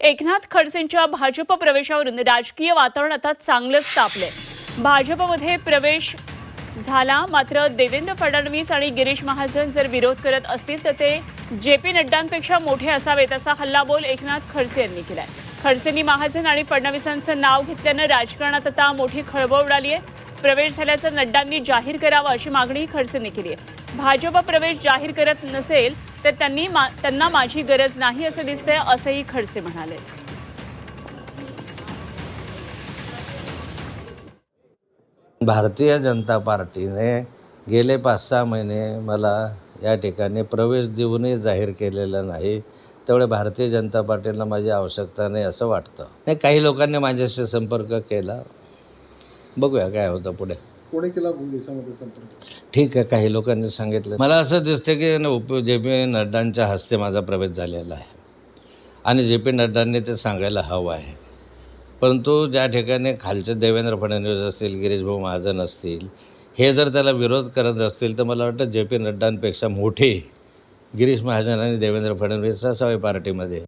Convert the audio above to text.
एकनाथ खडसेंच्या भाजप प्रवेशावरून राजकीय वातावरण आता चांगलंच तापलंय. भाजपमध्ये प्रवेश झाला मात्र देवेंद्र फडणवीस आणि गिरीश महाजन जर विरोध करत असतील तर ते जे पी नड्डांपेक्षा मोठे असावेत असा हल्लाबोल एकनाथ खडसे यांनी केलाय. खडसेंनी महाजन आणि फडणवीसांचं नाव घेतल्यानं राजकारणात आता मोठी खळबळ उडाली आहे. प्रवेश झाल्याचं नड्डांनी जाहीर करावं अशी मागणीही खडसेंनी केली आहे. भाजप प्रवेश जाहीर करत नसेल तर त्यांनी मा- त्यांना माझी गरज नाही असं दिसतंय असंही खडसे म्हणाले. भारतीय जनता पार्टीने गेले पाच सहा महिने मला या ठिकाणी प्रवेश देऊनही जाहीर केलेला नाही. त्यामुळे भारतीय जनता पार्टीला माझी आवश्यकता नाही असं वाटतं. नाही काही लोकांनी माझ्याशी संपर्क केला. बघूया काय होतं पुढे. कोणी केला देशामध्ये संपर्क? ठीक आहे काही लोकांनी सांगितलं. मला असं दिसतं की न- उप जे पी नड्डांच्या हस्ते माझा प्रवेश झालेला आहे. आणि जे पी नड्डांनी ते सांगायला हवं आहे. परंतु ज्या ठिकाणी खालचे देवेंद्र फडणवीस असतील गिरीशभाऊ महाजन असतील हे जर त्याला विरोध करत असतील तर मला वाटतं जे पी नड्डांपेक्षा मोठे गिरीश महाजन आणि देवेंद्र फडणवीस असावे पार्टीमध्ये.